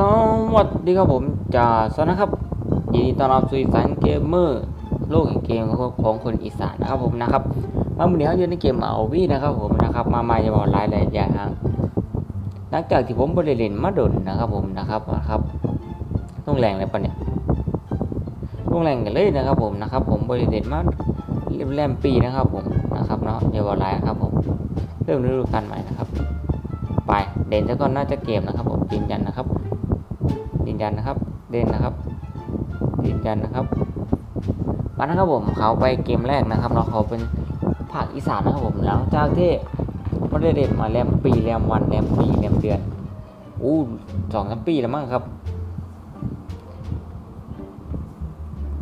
สวัสดีครับผมจ่าสนนะครับยินดีต้อนรับสู่อีสานเกมเมอร์โลกแห่งเกมของคนอีสานนะครับผมนะครับมาวันนี้เขาอยู่ในเกมเอาวีนะครับผมนะครับ มาใหม่จะบอกหลายหลายอย่างหลังจากที่ผมบริเลนมาดนนะครับผมนะครับนะครับต้องแรงเลยปะเนี่ยต้องแรงกันเลยนะครับผมนะครับ ผมบริเลนมาแรมปีนะครับผมนะครับเนาะอย่าบอกหลายครับผมเริ่มฤดูกาลใหม่นะครับ ไปเด่นซะก่อนน่าจะเกมนะครับผมยืนยันนะครับ ยืนยันนะครับเด่นนะครับยืนยันนะครับมานะครับผมเขาไปเกมแรกนะครับเนาเขาเป็นภาคอีสานนะครับผมหลังจากที่ไม่ได้เด่นมาแรมปีแรมวันแรมปีแรมเดือนอู้สองสามปีแล้วมั้งครับ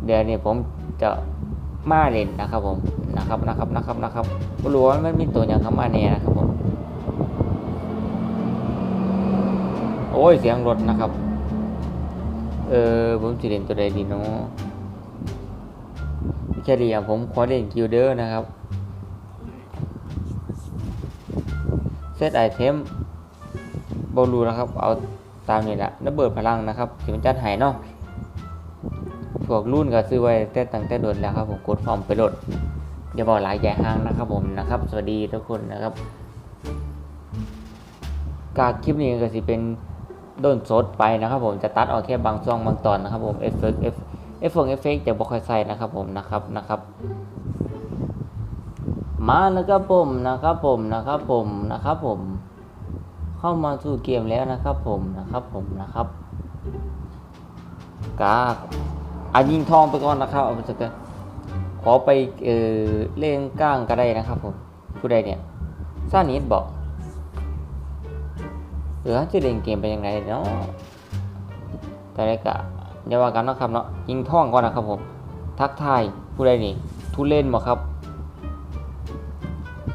เดี๋ยวนี้ผมจะมาเล่นนะครับผมนะครับนะครับนะครับนะครับรู้ว่ามันมีตัวอย่างเข้ามาเนี่ยนะครับผมโอ้ยเสียงรถนะครับ เออผมจะเล่นตัวใดดีเนาะแค่ดีอะผมขอเล่นคิวเดอร์นะครับเซตไอเทมบอลูนะครับ เอาตามนี้แหละระเบิดพลังนะครับถึงจัดหายเนาะพวกรุ่นก็ซื้อไว้แต่ตั้งแต่โดนแล้วครับผมกดฟอร์มไปโหลดอย่าบอกหลายใหญ่ห้างนะครับผมนะครับ สวัสดีทุกคนนะครับ การคลิปนี้ก็สิเป็น ดนสดไปนะครับผมจะตัดออกแค่บางช่วงบางตอนนะครับผมเอฟเฟกเอฟเอฟเฟกเอฟเฟกจะบ่ค่อยใส่นะครับผมนะครับนะครับ มาแล้วครับผมนะครับผมนะครับผมนะครับผม เข้ามาสู่เกมแล้วนะครับผมนะครับผมนะครับกาอายิงทองไปก่อนนะครับเอาไปสักกันขอไปเออเล่นก้างก็ได้นะครับผมผู้ใดเนี่ยซานิดบอก หรือจะเล่นเกมไปยังไงเนาะแต่ไรกะเดี๋ยวว่ากันเนาะครับเนาะยิงท่องก่อนนะครับผมทักทายผู้ใดนี่ทุเล่นบ่ครับ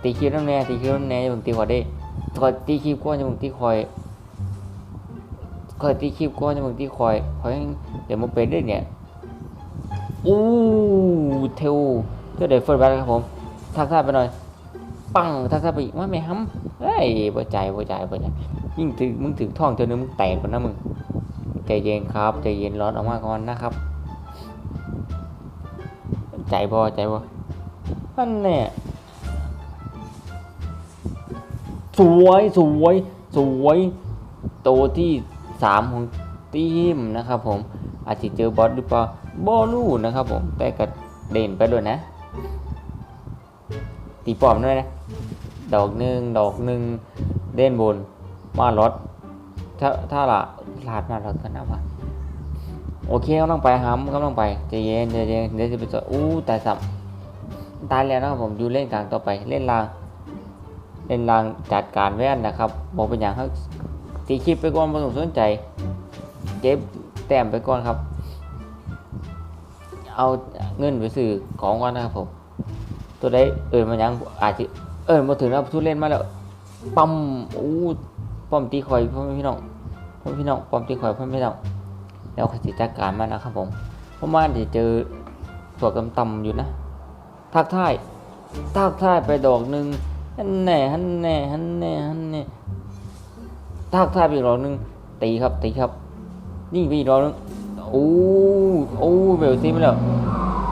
ตีคิวน้ำแน่ตีคิวน้ำแน่อย่าเพิ่งตีขอได้คอยตีคิวก้อนอย่าเพิ่งตีคอยคอยตีคิวก้อนอย่าเพิ่งตีคอยคอยเดี๋ยวมันเป็นได้เนี่ยอู้เทวเพื่อเดี๋ยวเฟิร์สแบ็คครับผมทักทายไปหน่อยปังทักทายไปอีกว่าไม่ห้ำเฮ้ยบ่ใจบ่ใจบ่ใจ ยิ่งถึงมึงถึงท่องเจอนึงมึงแตกกว่านะมึงใจเย็นครับใจเย็นร้อนออกมาก่อนนะครับ ใจบอใจบอนั่นแน่สวยสวยสวยตัวที่สามของทีมนะครับ ผม อาจจะเจอบอสหรือเปล่าบอลูนะครับ ผมแต่ก็เด่นไปด้วยนะ ตีปอมด้วยนะ ดอกหนึ่งดอกหนึ่งเด่นบน มารถถ้าถ้าละลาดมารถกันนะวะโอเคกำลังไปหำกำลังไปใจเย็นใจเย็นเดี๋ยวจะไปจอดอู้ตายสับตายแล้วนะครับผมอยู่เล่นกลางต่อไปเล่นรางเล่นรางจัดการแว่นนะครับบอกเป็นอย่างเขาตีคลิปไปก่อนไม่ต้องสนใจเก็บแต้มไปก่อนครับ เอาเงินไปซื้อของก่อนนะครับผมตัวได้เอินมายังอาจจะเอินมาถึงแล้วทุเล่นมาแล้วปั๊มอู้ ป้อมตีคอยพ่อพี่น้องพ่อพี่น้องป้อมตีคอยพ่อพี่น้องแล้วขจิจัดการมันะครับผมเพราะว่าจะเจอตัวกำตำอยู่นะทักทายทักทายไปดอกหนึ่งฮันแน่ฮันแน่ฮันแน่ฮันแน่ทักทายไปอีกดอกหนึ่งตีครับตีครับยิ่ไปอีกดอกหนึ่งโอ้โอ้เบลซีมาแล้ว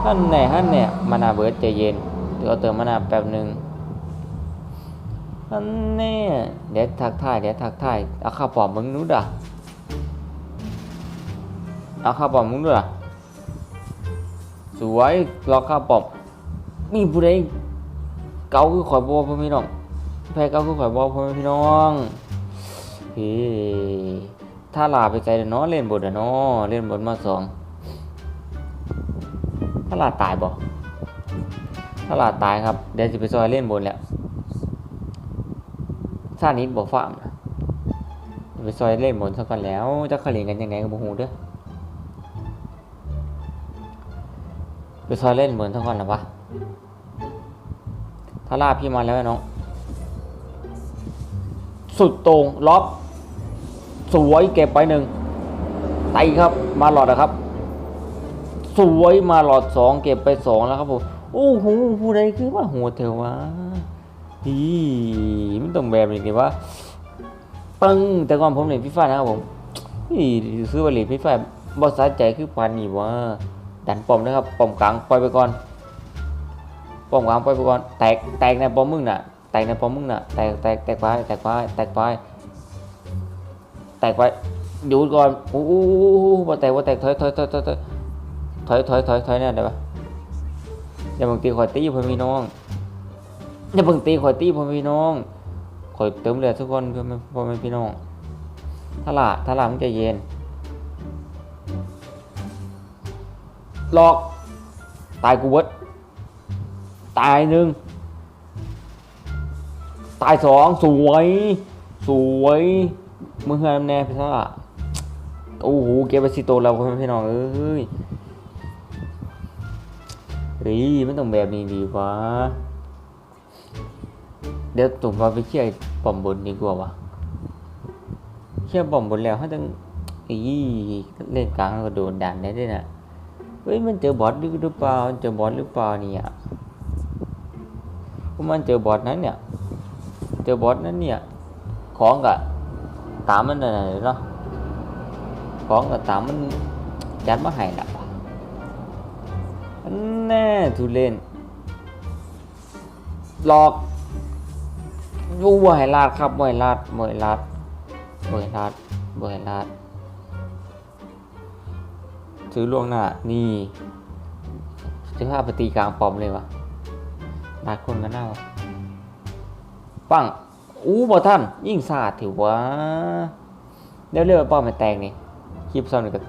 ฮันแน่ฮันแน่มานาเบิร์ดใจเย็นเดี๋ยวเติมมานาแป๊บหนึ่ง อันนี้เดี๋ยวทักทายเดี๋ยวทักทายเอาข้าวปอมมึงนู้ดอะเอาข้าวปอมมึงด้วยอะสวยรอข้าวปอมมีผู้ใดเกาคือข่อยบอพ่อพี่น้องแพ้เกาคือข่อยบอพ่อพี่น้องเฮ้ถ้าลาไปใจเดี๋ยวเนาะเล่นบทเดี๋ยวเนาะเล่นบทมาสองถ้าลาตายบ่ถ้าลาตายครับเดี๋ยวจะไปซอยเล่นบทแล้ว ซานิดบอฟาร์มไปซอยเล่นหมดสักกันแล้วจะเขาเล่นกันยังไงกับบูฮูเด้อไปซอยเล่นเหมือนสักกันหรอวะถ้าลาพี่มาแล้วน้องสุดตรงล็อกสวยเก็บไปหนึ่งไตครับมาหลอดนะครับ สวยมาหลอดสองเก็บไปสองแล้วครับผมโอ้โหผู้ใดคือว่าหัวเถวะ อีมันต้องแบบนี้ดิว่าปึ้งแต่ก่อนผมเล่นฟีฟ่านะครับผมนี่ซื้อบัลลีพี่ไฟบอสสาใจคือปานนี่ว่าดันปอมนะครับปอมกลางปล่อยไปก่อนปอมกลางปล่อยไปก่อนแตกแตกในปอมมึงน่ะแตกในปอมมึงน่ะแตกแตกแตกไปแตกไปแตกไปแตกไปหยุดก่อนโอ้โหบ่แตกบ่แตกถอยถอยถอยถอยถอยถอยถอยถอยเนี่ยได้ปะอย่าเพิ่งตีข่อยตีพ่อพี่น้อง อย่าเพิ่งตีข่อยตีพ่อพี่น้องข่อยเติมเลือดทุกคนเพื่อพ่อแม่พี่น้องถ้าละถ้าละมึงใจเย็น หลอก ตายกูเวิร์ดตายหนึ่ง ตายสองสวย สวยมึงเฮือนแน่พี่ซ่าโอ้โห เก็บไปสิโตแล้วพี่น้องเอ้ยเฮ้ยไม่ต้องแบบนี้ดีวะ เดี๋ยวตุ่มมาไปเชี่ยปอมบนดีกว่าวะเชี่ยปอมบนแล้วเขาต้องอีเล่นกลางก็โดนดันได้ด้วยนะเฮ้ยมันเจอบอทหรือเปล่าเจอบอทหรือเปล่าเนี่ยพวกมันเจอบอทนั้นเนี่ย เจอบอทนั้นเนี่ย ของกะตามมันน่ะเนาะของกะตามมันยัดมาให้ละอันแน่ทุเล่นหลอก ยูบ่ให้ลาดครับบ่ให้ลาดบ่ให้ลาดบ่ให้ลาดบ่ให้ลาดซื้อล่วงหน้านี่จะพาปตีกลางปอมเลยวะหลายคนกันหน้าวะปังอู้บอท่าน ยิ่งสาดถือว่าเดี๋ยวเรื่องป้อมมันแตกนี่คลิปซ้ำหนึ่งกัน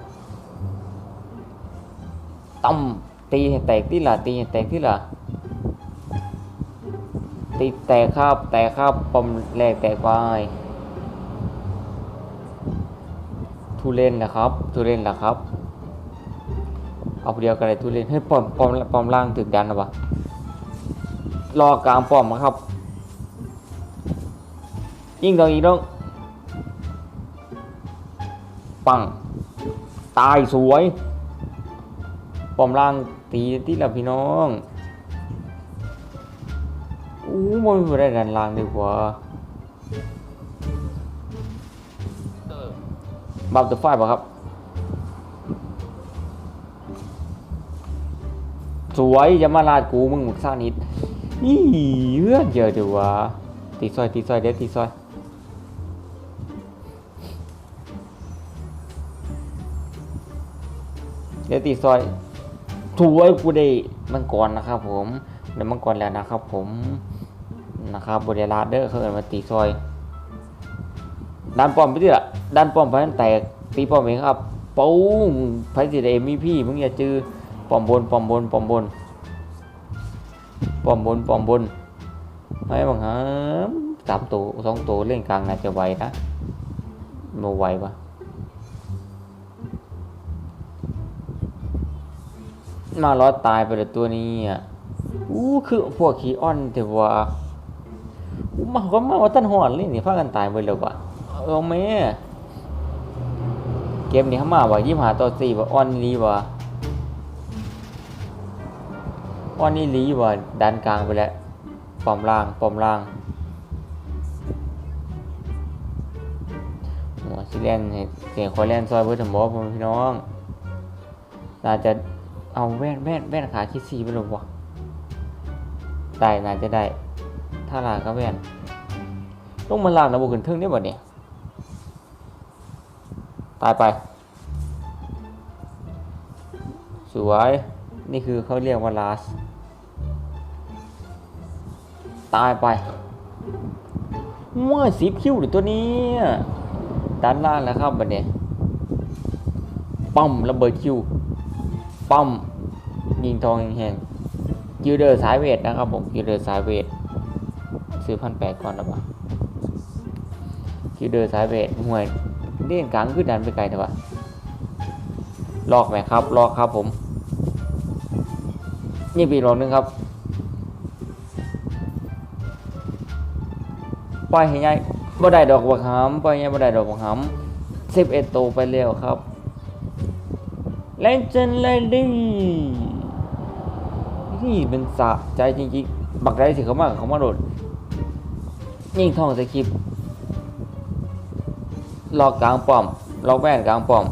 ต้มตีให้แตกที่ละตีให้แตกที่ละ ตีแตกครับแตกครับปอมแรกแตกไปทุเล่นนะครับทุเล่นนะครับ เอาเดียวกันเลยทุเรียนให้ยปอมปอมปอมล่างถึกดันนะวะรอกลางปอมนะครับ ยิงตรงอีกต้องปังตายสวยปอมล่างตีที่ละพี่น้อง อู้มันไม่ได้ดันล่างดีกว่า บัฟเดอะไฟป่ะครับ สวยจะมาลาดกูมึงหมึกซ่านิดนี่เพื่อนเจอเดี๋ยววะตีซอยตีซอยเด็ดตีซอยเดี๋ยวตีซอยสวยกูได้ มังกรนะครับผมเดี๋ยวมังกรแล้วนะครับผมนะครับบริลาเด้อเขาเอินมาตีซอยดันป้อมไปดิละดันป้อมไปนั่นแตกตีป้อมเองครับปุ้งไฟสิเดมีพี่มึงอย่าจือป้อมบนป้อมบนป้อมบนป้อมบนปอมบนให้บังฮะสามตัวสองตัวเล่นกลางน่าจะไหวนะโนไหวปะ มาล้อตายไปเลยตัวนี้อะอู้คือพวกขี้อ้อนแต่ว่าอู้มาก็มาว่าต้นหอนเลยนี่พากันตายไปแล้วว่ะเอาแม่เกมนี้เขามาว่ายี่ห้าต่อสี่ว่าอ้อนนี่ว่ะว่านี่ลีว่าดันกลางไปแล้วปอมล่างปอมล่างหัวซิเลนเนี่ยเสียงคอยแลนซอยเพื่อถมบอกพี่น้องน่าจะ เอาแว่นแว่นแว่นขาคิดซีไปหรอวะได้น่าจะได้ ถ้าลาก็แว่นต้องมาลางนะบุกขึ้นทึ่งได้บ่เนี่ยตายไป สวย นี่คือเขาเรียกว่าลาส ตายไปมั่วสิบคิวหรือตัวนี้ด้านล่างแล้วครับบัดเนี่ยปั๊มระเบิดคิว ปั๊มยิงทองแห่งๆคิวเดอร์สายเวทนะครับผมคิวเดอร์สายเวทซื้อพันแปดก่อนนะวะคิวเดอร์สายเวทห่วยเล่นกลางขึ้นดันไปไกลเถอะวะลอกไหมครับลอกครับผม นี่ปีหลอกหนึงครับปล่อยให้ยายบ่ได้ดอกบักหำปล่อยให้ยายบ่ได้ดอกบักหำสิบเอ็ดโตวไปแล้วครับ เลนเจนเลดี้นี่เป็นสะใจจริงๆ บักได้สิเขามากเขามาโดด ยิ่งท่องสคริปต์รอกกลางป้อมลอกแว่นกลางป้อม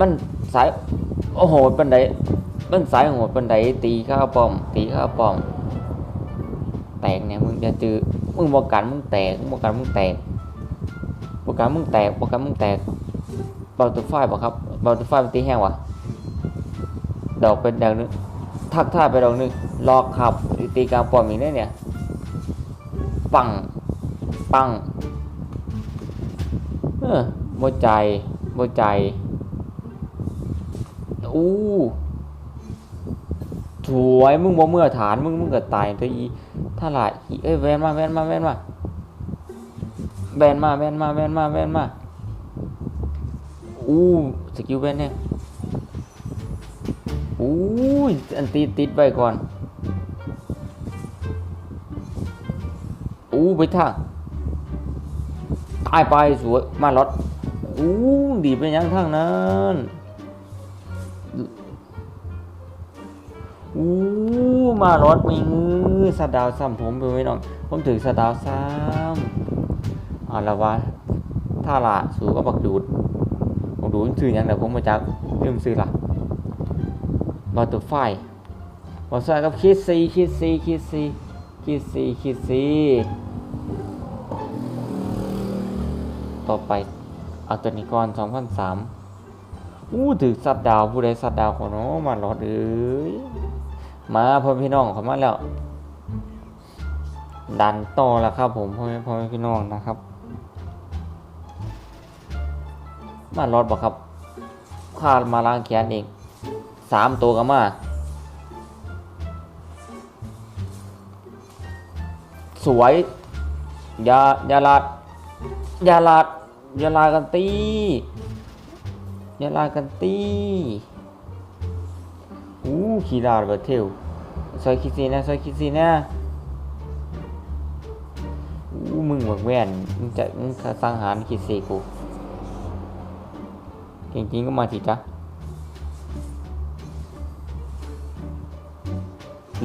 มันสาย โอ้โหปันไดมันสายโหดปันไดตีข้าวป้อม ตีข้าวป้อม แตกเนี่ยมึงจะจือมึงบอกกันมึงแตกมึงบอกกันมึงแตกบอกกันมึงแตกบอกกันมึงแตก เบาตัวไฟบอกครับเบาตัวไฟมันตีแห้งวะดอกเป็นดอกนึงทักท่าไปดอกนึงลอกขับตีกลางปอมอีกได้เนี่ย ปัง ปังเออโมใจโมใจอู้สวยมึงบ่เมื่อฐานมึงมึงก็ตายตัวอีถ้าหลายอีเอ้ยแวนมาแวนมาแวนมาแวนมาแวนมาแวนมาแวนมา อู้สกิลแวนเนี่ยอู้อันตีติดไปก่อนอู้ไปท่าตายไปสวยมาลดอู้ดีไปยังทางนั้นอู้มารถมีมือสะดาวซ้ำผมไปไว้น้องผมถึงสะดาวซ้ำเอาละวะถ้าละสูก็บักดูดูซื้อยังเดียวผมมาจากลืมซื้อละมาตัวไฟมาใส่กับคิดซีคิดซีคิดซีคิดซีคิดซีต่อไปเอาตัวนี้ก่อน2003อู้ถึงสัตว์ดาวผู้ใดสัตว์ดาวของน้องมารอดเอ้ยมาพ่อพี่น้องเขามาแล้ว ดันต่อแล้วครับผมพ่อแม่พ่อแม่พี่น้องนะครับ มารอดบอกครับข้ามาล้างแขนเองสามตัวก็มาสวยยายาลาดยาลาดยาลากันตียาลากันตีอู้ขี่ลาดเบอร์เทลซอยคิดซีนะซอยคิดซีนะอู้มึงเหมือนแว่นมึงจะมึงสังหารคิดซีกู จริงๆก็มาสิจ้ะ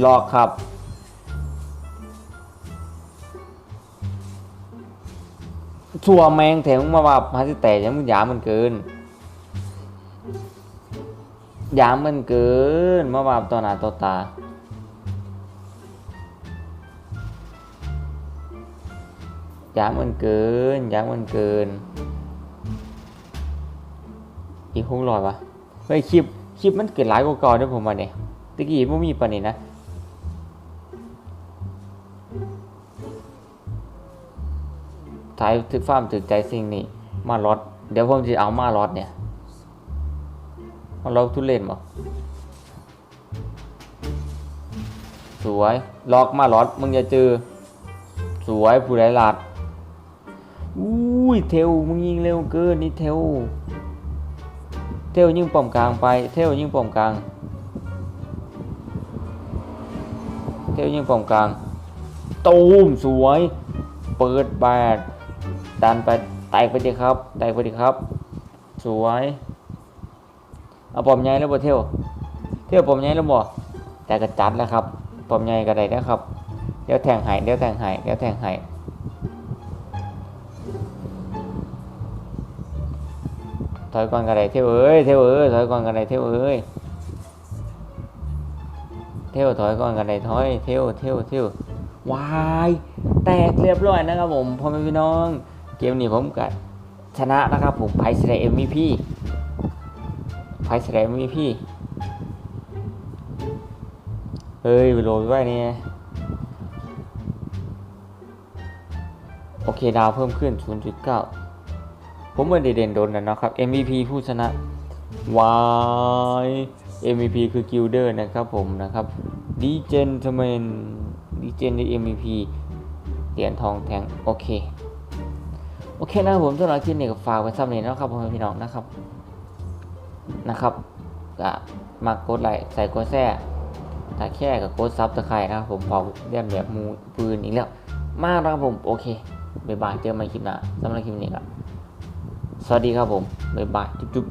หลอกครับ ชัวแมงแถมมาว่าพาสิแต่ยังมึงหยามมันเกินหยามมันเกินมาว่าต่อหน้าต่อตายางมันเกินยางมันเกิน อีกหกร้อยวะเฮ้ยคลิปคลิปมันเกิดหลายกว่าก่าเด้วยผมว่าเนี่ยตะกี้ไม่มีปานนี้นะถ่ายถึกฟ้ามถึกใจสิ่งนี้มาลอดเดี๋ยวผมจะเอามาลอดเนี่ยมาลอดทุเล่นบ่สวยล็อกมาลอดมึงอย่าเจอ สวยผู้ใดลัดอุ้ยเทวมึงยิงเร็วเกินนี่เทว เทวยิงป้อมกลางไป เทวยิงป้อมกลาง เทวยิงป้อมกลาง ตูมสวย เปิดแบดดันไปแตกไปดิครับ แตกไปดิครับ สวย เอาป้อมใหญ่แล้วบ่เทวเทวป้อมใหญ่แล้วบ่แต่กระจัดแล้วครับป้อมใหญ่ก็ได้นะครับ เดี๋ยวแทงหายเดี๋ยวแทงหายเดี๋ยวแทงหาย ถอยก่อนกันไดเที่ยวเอ้ยเที่ยวเอ้ยถอยก่อนกันไดเที่ยวเอ้ยเที่ยวถอยก่อนกันไดถอยเที่ยวเที่ยวเที่ยววายแตกเรียบร้อยนะครับผมพ่อแม่พี่น้อง เกมนี้ผมก็ชนะนะครับผมไพสไลเอ็มวีพีไพสไลเอ็มวีพีเฮ้ยไปโหลดไว้เนี่ยโอเค ดาวเพิ่มขึ้น 0.9 ผมไม่ได้เด่นโดนนะนะครับ MVP ผู้ชนะ Y MVP คือกิลเดอร์นะครับผมนะครับดีเจนทำไมดีเจนใน MVP เหรียญทองแทงโอเค โอเคนะผมสำหรับคลิปนี้ก็ฝากไว้ซ้ำเนีนะครับพ่อแม่พี่น้องนะครับนะครับก็มากดไลค์ใส่กดแซ่ถ้าแค่กับกดซับตะไคร่นะครับผมพอเรียนแบบมูปืนอีกแล้ว มากนะครับผม โอเค บ๊ายบาย เจอกันใหม่คลิปหน้าสำหรับคลิปนี้ครับ สวัสดีครับผม บ๊ายบาย จุ๊บ